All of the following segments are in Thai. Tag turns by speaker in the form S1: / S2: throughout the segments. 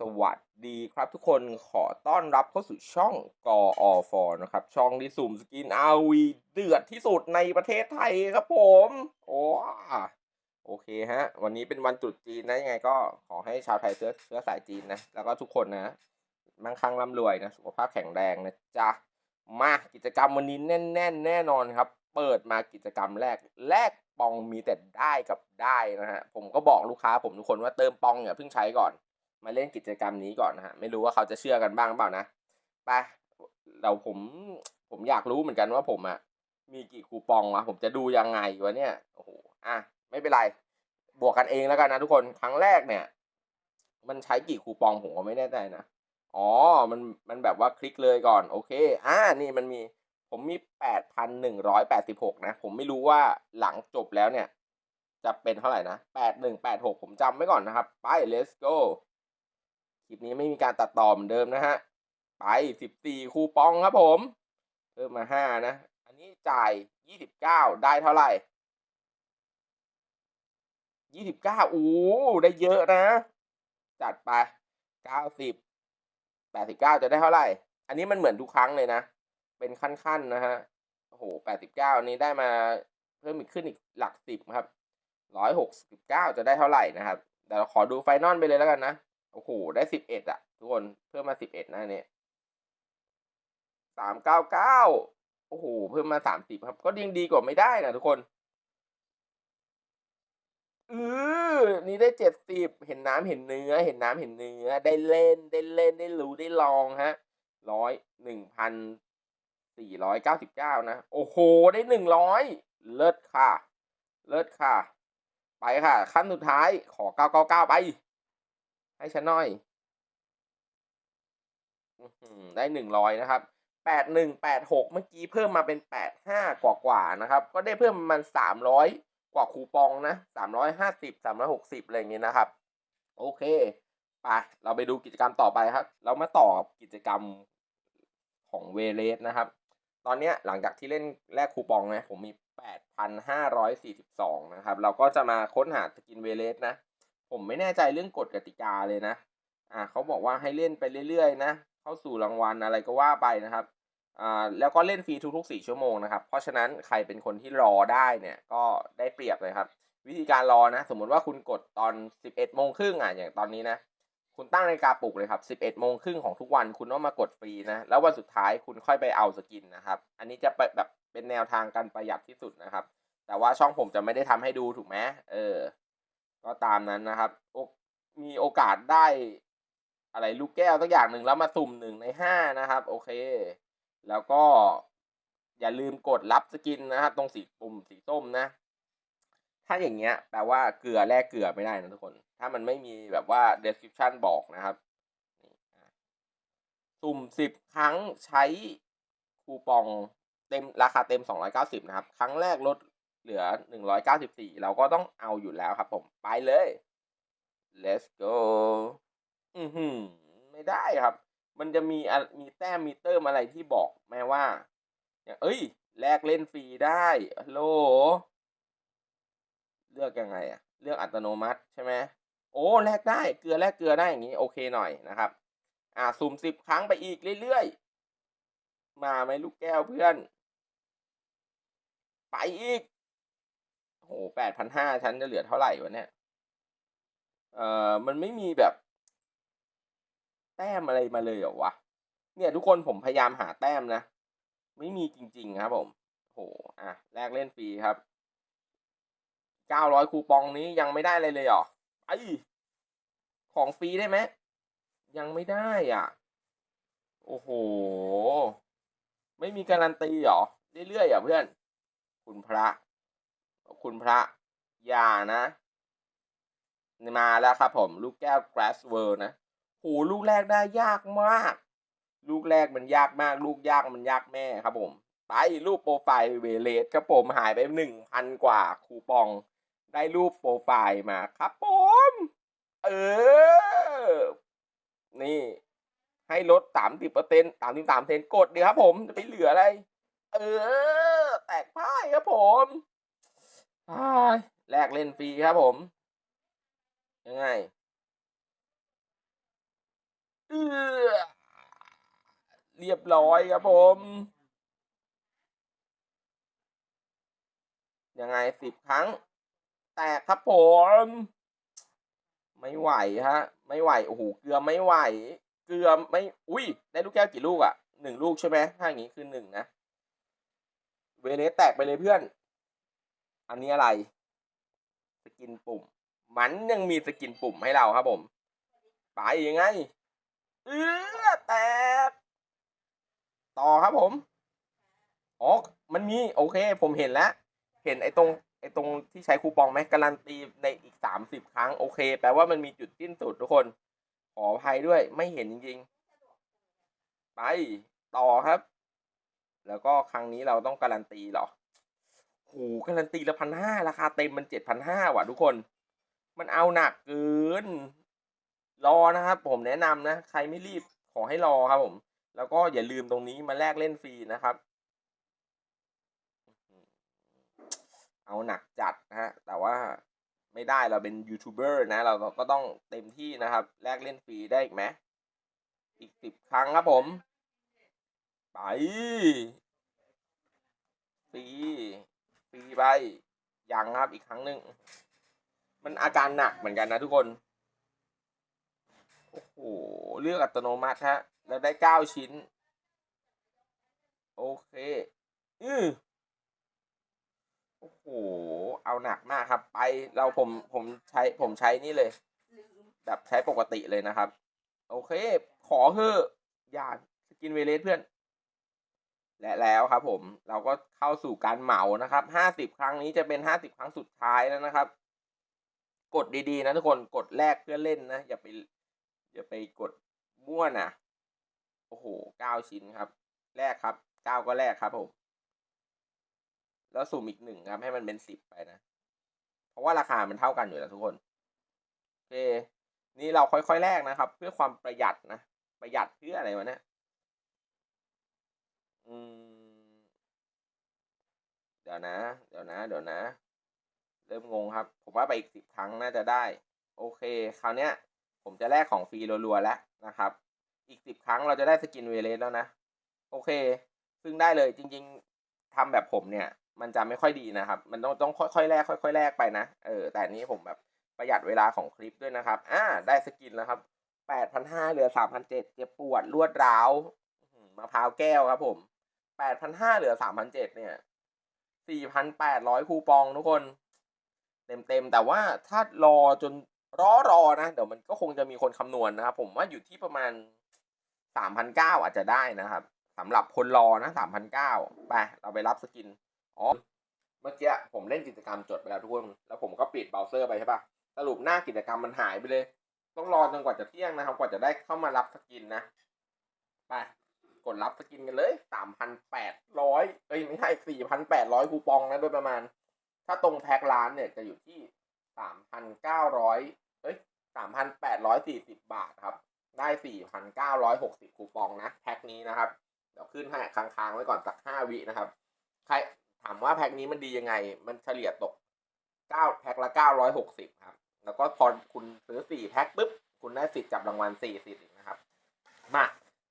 S1: สวัสดีครับทุกคนขอต้อนรับเข้าสู่ช่องกออฟนะครับ ช่องที่สุ่มสกินอาวีเดือดที่สุดในประเทศไทยครับผม โอ้โอเคฮะ วันนี้เป็นวันตรุษจีนนะยังไงก็ขอให้ชาวไทยเชื้อเชื้อสายจีนนะ แล้วก็ทุกคนนะมั่งคั่งร่ำรวยนะ สุขภาพแข็งแรงนะจ๊ะ มากิจกรรมวันนี้แน่นแน่นแน่นอนครับ เปิดมากิจกรรมแรกแรกปองมีแต่ได้กับได้นะฮะผมก็บอกลูกค้าผมทุกคนว่าเติมปองอย่าเพิ่งใช้ก่อน มาเล่นกิจกรรมนี้ก่อนนะฮะไม่รู้ว่าเขาจะเชื่อกันบ้างเปล่านะไปเราผมผมอยากรู้เหมือนกันว่าผมอะมีกี่คูปองวะผมจะดูยังไงวะเนี่ยโอ้โหอะไม่เป็นไรบวกกันเองแล้วกันนะทุกคนครั้งแรกเนี่ย มันใช้กี่คูปองผมก็ไม่แน่ใจนะอ๋อมันมันแบบว่าคลิกเลยก่อนโอเคอ่านี่มันมีผมมีแปดพันหนึ่งร้อยแปดสิบหกนะ ผมไม่รู้ว่าหลังจบแล้วเนี่ย จะเป็นเท่าไหร่นะแปดหนึ่งแปดหกผมจำไว้ก่อนนะครับ ไป let's go ลิปนี้ไม่มีการตัดต่อเหมือนเดิมนะฮะ ไปสิบสี่คูปองครับผม เพิ่มมาห้านะ อันนี้จ่ายยี่สิบเก้าได้เท่าไหร่ยี่สิบเก้าอู้ได้เยอะนะ จัดไปเก้าสิบแปดสิบเก้าจะได้เท่าไหร่ อันนี้มันเหมือนทุกครั้งเลยนะ เป็นขั้นๆนะฮะ โอ้โหแปดสิบเก้านี้ได้มาเพิ่มอีกขึ้นอีกหลักสิบครับร้อยหกสิบเก้าจะได้เท่าไหร่นะครับเดี๋ยวเราขอดูไฟนอลไปเลยแล้วกันนะ โอ้โห ได้สิบเอ็ดอะทุกคนเพิ่มมาสิบเอ็ดนะเนี่ยสามเก้าเก้าโอ้โห เพิ่มมาสามสิบครับ ก็ยังดีกว่าไม่ได้นะทุกคนเออนี่ได้เจ็ดสิบเห็นน้ำเห็นเนื้อ เห็นน้ำเห็นเนื้อ ได้เล่นได้เล่นได้รู้ได้ลองฮะร้อยหนึ่งพันสี่ร้อยเก้าสิบเก้านะ โอ้โห ได้หนึ่งร้อยเลิศค่ะ เลิศค่ะ ไปค่ะ ขั้นสุดท้ายขอเก้าเก้าเก้าไป ให้ฉันหน่อยได้หนึ่งร้อยนะครับแปดหนึ่งแปดหกเมื่อกี้เพิ่มมาเป็นแปดห้ากว่ากว่านะครับ ก็ได้เพิ่มมันสามร้อยกว่าคูปองนะสามร้อยห้าสิบสามร้อยหกสิบอะไรเงี้ยนะครับ โอเคไปเราไปดูกิจกรรมต่อไปครับ เรามาต่อกิจกรรมของเวเลสนะครับ ตอนเนี้ยหลังจากที่เล่นแลกคูปองนะผมมี 8,542 นะครับ เราก็จะมาค้นหาสกินเวเลสนะ ผมไม่แน่ใจเรื่องกฎกติกาเลยนะ อ่าเขาบอกว่าให้เล่นไปเรื่อยๆนะ เข้าสู่รางวัลอะไรก็ว่าไปนะครับ อ่า แล้วก็เล่นฟรีทุกๆ 4 ชั่วโมงนะครับ เพราะฉะนั้นใครเป็นคนที่รอได้เนี่ย ก็ได้เปรียบเลยครับ วิธีการรอนะ สมมุติว่าคุณกดตอน 11โมงครึ่งอะ อย่างตอนนี้นะ คุณตั้งนาฬิกาปลุกเลยครับ 11โมงครึ่งของทุกวัน คุณต้องมากดฟรีนะ แล้ววันสุดท้ายคุณค่อยไปเอาสกินนะครับ อันนี้จะแบบเป็นแนวทางการประหยัดที่สุดนะครับ แต่ว่าช่องผมจะไม่ได้ทำให้ดูถูกไหมเออ ก็ตามนั้นนะครับ มีโอกาสได้อะไรลูกแก้วสักอย่างหนึ่งแล้วมาสุ่มหนึ่งในห้านะครับ โอเค แล้วก็อย่าลืมกดรับสกินนะครับ ตรงสีปุ่มสีส้มนะ ถ้าอย่างเงี้ยแปลว่าเกลือแลกเกลือไม่ได้นะทุกคน ถ้ามันไม่มีแบบว่า description บอกนะครับสุ่มสิบครั้งใช้คูปองเต็มราคาเต็ม 290 นะครับ ครั้งแรกลด เหลือ 194 เราก็ต้องเอาอยู่แล้วครับผมไปเลย let's go อือหือไม่ได้ครับ มันจะมีมีแต้มมีเติมอะไรที่บอกแม่ว่าอย่างเอ้ย แลกเล่นฟรีได้ฮัลโหลเลือกยังไงอะเลือกอัตโนมัติใช่ไหมโอ้แลกได้เกลือแลกเกลือได้อย่างนี้โอเคหน่อยนะครับ อ่าสุ่มสิบครั้งไปอีกเรื่อยๆ มาไหมลูกแก้วเพื่อน ไปอีก โหแปดพันห้าฉันจะเหลือเท่าไหร่วะเนี่ย เอ่อ มันไม่มีแบบ แต้มอะไรมาเลยเหรอวะ เนี่ยทุกคนผมพยายามหาแต้มนะ ไม่มีจริง ๆ ครับผม โห อะ แลกเล่นฟรีครับ เก้าร้อยคูปองนี้ยังไม่ได้เลยเลยเหรอ ไอของฟรีได้ไหม ยังไม่ได้อะ โอ้โห ไม่มีการันตีเหรอ เรื่อยๆอะเพื่อน คุณพระ คุณพระยานะมาแล้วครับผม ลูกแก้ว grass world นะโหลูกแรกได้ยากมาก ลูกแรกมันยากมาก ลูกยากมันยากแม่ครับผม ไปรูปโปรไฟล์เวเลสครับผมหายไปหนึ่งพันกว่าคูปอง ได้รูปโปรไฟล์มาครับผม เออ นี่ ให้ลดสามสิบเปอร์เซ็นต์สามสิบสามเซนกดดีครับผม จะไปเหลืออะไร เออ แตกพ่ายครับผม แลกเล่นฟรีครับผม ยังไงอเรียบร้อยครับผม ยังไงสิบครั้ง แตกครับผม ไม่ไหวฮะ ไม่ไหว โอ้โห เกลือไม่ไหว เกลือไม่ อุ้ย ได้ลูกแก้วกี่ลูกอะ่ะหนึ่งลูกใช่ไหมถ้าอย่างนี้คือหนึ่งนะ เวเลสแตกไปเลยเพื่อน อันนี้อะไร สกินปุ่ม มันยังมีสกินปุ่มให้เราครับผมไปยังไง เออแตกต่อครับผมอ๋อมันมีโอเค ผมเห็นแล้ว เห็นไอ้ตรงไอ้ตรงที่ใช้คูปองไหมการันตีในอีกสามสิบครั้งโอเค แปลว่ามันมีจุดสิ้นสุดทุกคน ขออภัยด้วยไม่เห็นจริง ๆ ไปต่อครับ แล้วก็ครั้งนี้เราต้องการันตีหรอ โหการันตีละพันห้าราคาเต็มมันเจ็ดพันห้าว่ะทุกคน มันเอาหนักเกิน รอนะครับ ผมแนะนำนะ ใครไม่รีบขอให้รอครับผม แล้วก็อย่าลืมตรงนี้มาแลกเล่นฟรีนะครับ เอาหนักจัดนะฮะ แต่ว่าไม่ได้เราเป็นยูทูบเบอร์นะ เราก็ต้องเต็มที่นะครับ แลกเล่นฟรีได้อีกไหมอีกสิบครั้งครับผม ไปฟรี ฟรีไปยังครับอีกครั้งหนึ่งมันอาการหนักเหมือนกันนะทุกคน โอ้โห เลือกอัตโนมัติฮะ แล้วได้เก้าชิ้น โอเค อือโอ้โห เอาหนักมากครับไป เราผมผมใช้ผมใช้นี่เลย แบบใช้ปกติเลยนะครับ โอเค ขอเถอะอย่าสกินเวเลสเพื่อน และแล้วครับผมเราก็เข้าสู่การเหมานะครับห้าสิบครั้งนี้จะเป็นห้าสิบครั้งสุดท้ายแล้วนะครับ กดดีๆ นะทุกคนกดแรกเพื่อเล่นนะอย่าไปอย่าไปกดมั่วนะโอ้โหเก้าชิ้นครับ แรกครับเก้าก็แรกครับผม แล้วสุ่มอีกหนึ่งครับ ให้มันเป็นสิบไปนะ เพราะว่าราคามันเท่ากันอยู่แล้วทุกคนโอเค นี่เราค่อยๆแลกนะครับ เพื่อความประหยัดนะ ประหยัดเพื่ออะไรวะเนี่ย เดี๋ยวนะ เดี๋ยวนะ เดี๋ยวนะ เริ่มงงครับ ผมว่าไปอีกสิบครั้งน่าจะได้ โอเค คราวเนี้ย ผมจะแลกของฟรีรัวๆแล้วนะครับ อีกสิบครั้งเราจะได้สกินเวเลสแล้วนะ โอเค ซึ่งได้เลยจริง ๆทำแบบผมเนี่ย มันจะไม่ค่อยดีนะครับ มันต้องต้องค่อยๆแลกค่อยๆแลกไปนะ เออ แต่นี้ผมแบบประหยัดเวลาของคลิปด้วยนะครับ อ่า ได้สกินแล้วครับแปดพันห้าเหลือสามพันเจ็ดเจ็บปวดรวดร้าวมะพร้าวแก้วครับผม แปดพันห้าเหลือสามพันเจ็ดเนี่ยสี่พันแปดร้อยคูปองทุกคน เต็มๆแต่ว่าถ้ารอจนรอรอนะ เดี๋ยวมันก็คงจะมีคนคำนวณนะครับ ผมว่าอยู่ที่ประมาณสามพันเก้าอาจจะได้นะครับสำหรับคนรอนะสามพันเก้าไป เราไปรับสกิน อ๋อ เมื่อกี้ผมเล่นกิจกรรมจดไปแล้วทุกคน แล้วผมก็ปิดเบราว์เซอร์ไปใช่ปะสรุปหน้ากิจกรรมมันหายไปเลย ต้องรอจนกว่าจะเที่ยงนะครับ กว่าจะได้เข้ามารับสกินนะ ไป ดรับสกินกันเลยสามพันแปดร้อยเอ้ยไม่ใช่สี่พันแปดร้อยคูปองนะโดยประมาณ ถ้าตรงแพ็คร้านเนี่ยจะอยู่ที่สามพันเก้าร้อยเอ้ยสามพันแปดร้อยสี่สิบบาทครับ ได้สี่พันเก้าร้อยหกสิบคูปองนะแพ็คนี้นะครับ เดี๋ยวขึ้นให้ค้างๆไว้ก่อนสักห้าวินะครับ ใครถามว่าแพ็คนี้มันดียังไง มันเฉลี่ยตกเก้าแพ็คละเก้าร้อยหกสิบครับ แล้วก็พอคุณซื้อสี่แพ็คปุ๊บ คุณได้สิทธิ์จับรางวัลสี่สิทธิ์นะครับ มา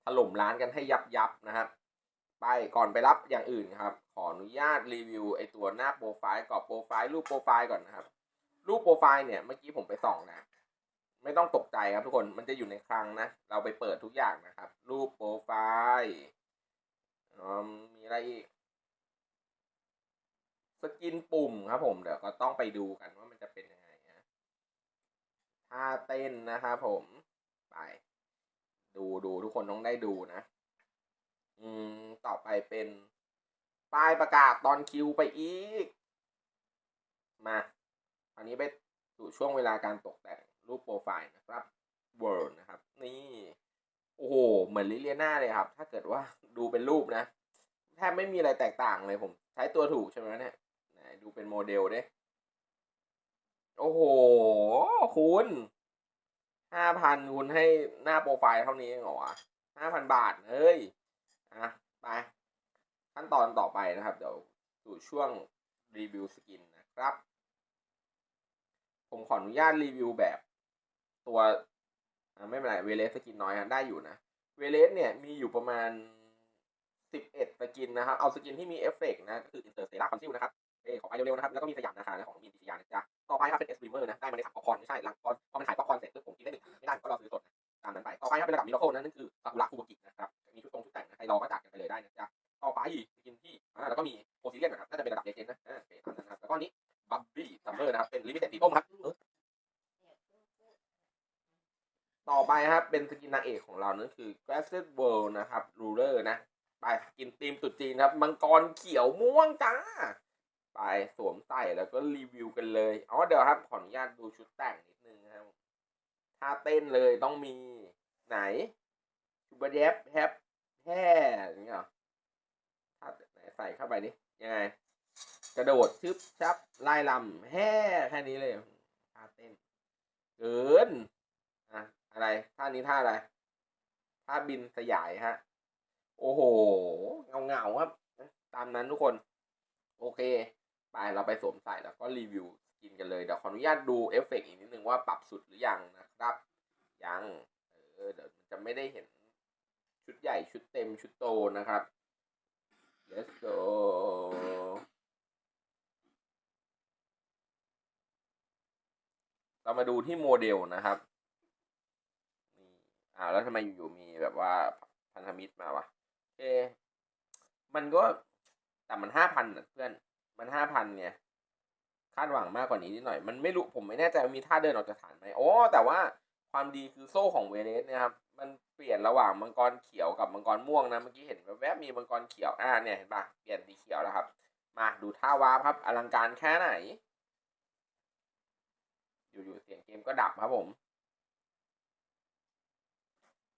S1: ถล่มร้านกันให้ยับยับนะครับ ไปก่อนไปรับอย่างอื่นครับ ขออนุญาตรีวิวไอตัวหน้าโปรไฟล์กรอบโปรไฟล์รูปโปรไฟล์ก่อนนะครับ รูปโปรไฟล์เนี่ยเมื่อกี้ผมไปส่องนะไม่ต้องตกใจครับทุกคนมันจะอยู่ในคลังนะ เราไปเปิดทุกอย่างนะครับ รูปโปรไฟล์มมีอะไรอีกสกินปุ่มครับผมเดี๋ยวก็ต้องไปดูกันว่ามันจะเป็นยังไงนะท่าเต้นนะครับผมไป ดูดูทุกคนต้องได้ดูนะ อืม ต่อไปเป็น ป้ายประกาศตอนคิวไปอีก มาอันนี้ไปสู่ช่วงเวลาการตกแต่งรูปโปรไฟล์นะครับ World นะครับ นี่ โอ้โห เหมือนลิเลียนาเลยครับ ถ้าเกิดว่าดูเป็นรูปนะ แทบไม่มีอะไรแตกต่างเลยผม ใช้ตัวถูกใช่ไหมเนี่ยดูเป็นโมเดลดิโอ้โห คุณ ห้าพันคุณให้หน้าโปรไฟล์เท่านี้เหรอห้าพันบาทเฮ้ยอะไปขั้นตอนต่อไปนะครับ เดี๋ยวสู่ช่วงรีวิวสกินนะครับ ผมขออนุญาตรีวิวแบบ ตัวไม่เป็นไรเวเลสสกินน้อยฮะได้อยู่นะ เวเลสเนี่ยมีอยู่ประมาณสิบเอ็ดสกินนะครับ เอาสกินที่มีเอฟเฟกต์นะก็คืออินเตอร์เซล่าคอนซิลนะครับเอ้ขอไปเร็วๆนะครับ แล้วก็มีสยามนะคะนะของมีนสยามนะจ๊ะ ต่อไปครับเป็นเอสบีเมอร์นะได้มาในถังป๊อปคอร์นไม่ใช่หลังพอพอมันขายป๊อปคอร์นเสร็จปุ๊บผมกินได้หนึ่งถังไม่ได้ผมก็รอซื้อสดนะตามนั้นไปต่อไปครับเป็นระดับมิราเคิลนะนั่นคือซากุระคูโบกินะครับมีชุดตรงชุดแต่งนะใครรอก็จัดกันไปเลยได้นะจ๊ะต่อไปสกินที่อ่าแล้วก็มีโพซิเลียนนะครับน่าจะเป็นระดับเลเจนด์นะอ่าโอเคตามนั้นนะครับแล้วก็นี้บับบี้ซัมเมอร์นะครับเป็นลิมิเต็ดสีส้มครับเออต่อไปครับเป็นสกินนางเอกของเรานั่นคือ g r a s s e d World นะครับ Ruler นะไปสกินทีมตรุ๊จีนครับมังกรเขียวม่วงจ้า ไปสวมใส่แล้วก็รีวิวกันเลยอ๋อเดี๋ยวครับ ขออนุญาตดูชุดแต่งนิดนึงนะครับท่าเต้นเลยต้องมีไหนชูบะเดฟแฮปแฮ่อย่างเงี้ยเหรอท่าไหนใส่เข้าไปดิยังไง กระโดดชึบชับไล่ลำแฮ่แค่นี้เลยท่าเต้นเกินอะอะไรท่านี้ท่าอะไรท่าบินสยายฮะโอ้โหเงาเงาครับ ตามนั้นทุกคน โอเค ไปเราไปสวมใส่แล้วก็รีวิวสกินกันเลยเดี๋ยวขออนุญาตดูเอฟเฟกต์อีกนิดนึงว่าปรับสุดหรือยังนะครับ ยังเออเดี๋ยวมันจะไม่ได้เห็นชุดใหญ่ชุดเต็มชุดโตนะครับ let's go เรามาดูที่โมเดลนะครับนี่อ่าแล้วทำไมอยู่ๆมีแบบว่าพันธมิตรมาวะโอเคมันก็แต่มันห้าพันเพื่อน มันห้าพันเนี่ยคาดหวังมากกว่านี้นิดหน่อย มันไม่รู้ผมไม่แน่ใจว่ามีท่าเดินออกจากฐานไหมโอ้แต่ว่าความดีคือโซ่ของเวเลสนี่ยครับ มันเปลี่ยนระหว่างมังกรเขียวกับมังกรม่วงนะเมื่อกี้เห็นแวบๆมีมังกรเขียวอ่าเนี่ยเห็นปะเปลี่ยนสีเขียวแล้วครับ มาดูท่าวาร์ปครับ อลังการแค่ไหน อยู่ๆเสียงเกมก็ดับครับผม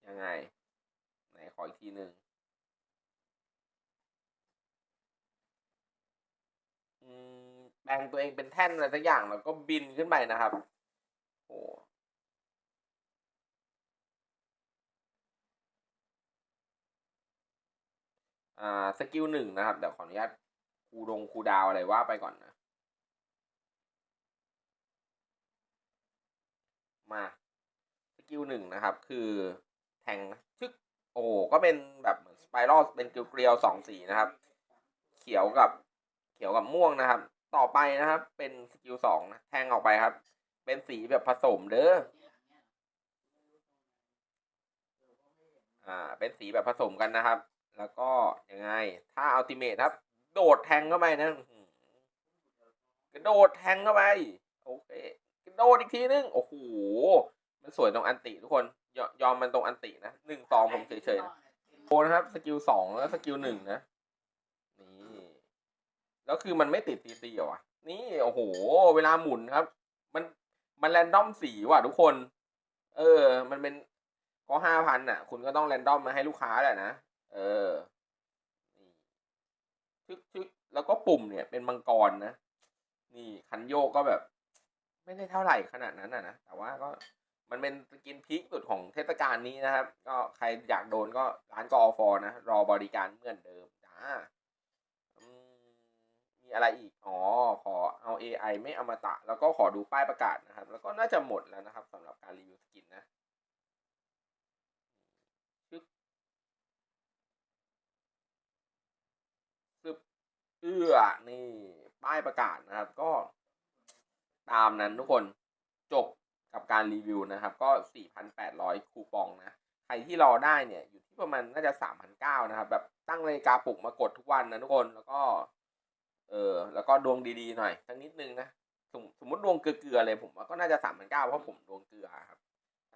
S1: ยังไง ไหนขออีกทีหนึ่ง อืม แปลงตัวเองเป็นแท่นอะไรสักอย่างแล้วก็บินขึ้นไปนะครับโอ้อ่าสกิลหนึ่งนะครับ เดี๋ยวขออนุญาตคูดงคูดาวอะไรว่าไปก่อนนะ มาสกิลหนึ่งนะครับ คือแทงชึกโอ้ก็เป็นแบบเหมือนสไปรัลเป็นเกลียวๆสองสีนะครับ เขียวกับเขียวกับม่วงนะครับ ต่อไปนะครับ เป็นสกิลสองนะแทงออกไปครับ เป็นสีแบบผสมเด้ออ่า เป็นสีแบบผสมกันนะครับ แล้วก็ยังไง ถ้าอัลติเมทครับ โดดแทงเข้าไปนะกระโดดแทงเข้าไปโอเคกระโดดอีกทีนึงโอ้โหมันสวยตรงอันติทุกคนยอยอมมันตรงอันตินะหนึ่งสองผมเฉยๆนะโอนะครับสกิลสองแล้วสกิลหนึ่งนะ แล้วคือมันไม่ติดตีตีเหรอวะนี่ โอ้โห เวลาหมุนครับ มันมันแรนดอมสีว่ะทุกคน เออ มันเป็นก็ห้าพันอะ คุณก็ต้องแรนดอมมาให้ลูกค้าแหละนะ เออนี่ชึกชึกแล้วก็ปุ่มเนี่ยเป็นมังกรนะ นี่คันโยกก็แบบ ไม่ได้เท่าไหร่ขนาดนั้นอะนะ แต่ว่าก็มันเป็นสกินพีคสุดของเทศกาลนี้นะครับ ก็ใครอยากโดนก็ร้านกอฟอนะ รอบริการเหมือนเดิมจ้า อะไรอีก อ๋อ ขอเอา AI ไม่อมตะ แล้วก็ขอดูป้ายประกาศนะครับ แล้วก็น่าจะหมดแล้วนะครับสำหรับการรีวิวสกินนะชึกซึบเอื้อ นี่ ป้ายประกาศนะครับ ก็ ตามนั้นทุกคนจบกับการรีวิวนะครับ ก็ 4,800 คูปองนะ ใครที่รอได้เนี่ย อยู่ที่ประมาณน่าจะ 3,900 นะครับ แบบตั้งนาฬิกาปลุกมากดทุกวันนะทุกคน แล้วก็ เออ แล้วก็ดวงดีๆหน่อยสักนิดนึงนะสมสมมติดวงเกลือๆเลยผมว่าก็น่าจะสามพันเก้าเพราะผมดวงเกลือครับ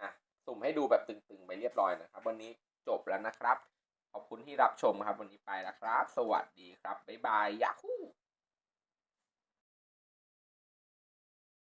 S1: อะสุ่มให้ดูแบบตึงๆไปเรียบร้อยนะครับ วันนี้จบแล้วนะครับ ขอบคุณที่รับชมครับ วันนี้ไปแล้วครับ สวัสดีครับบ๊ายบายยาคู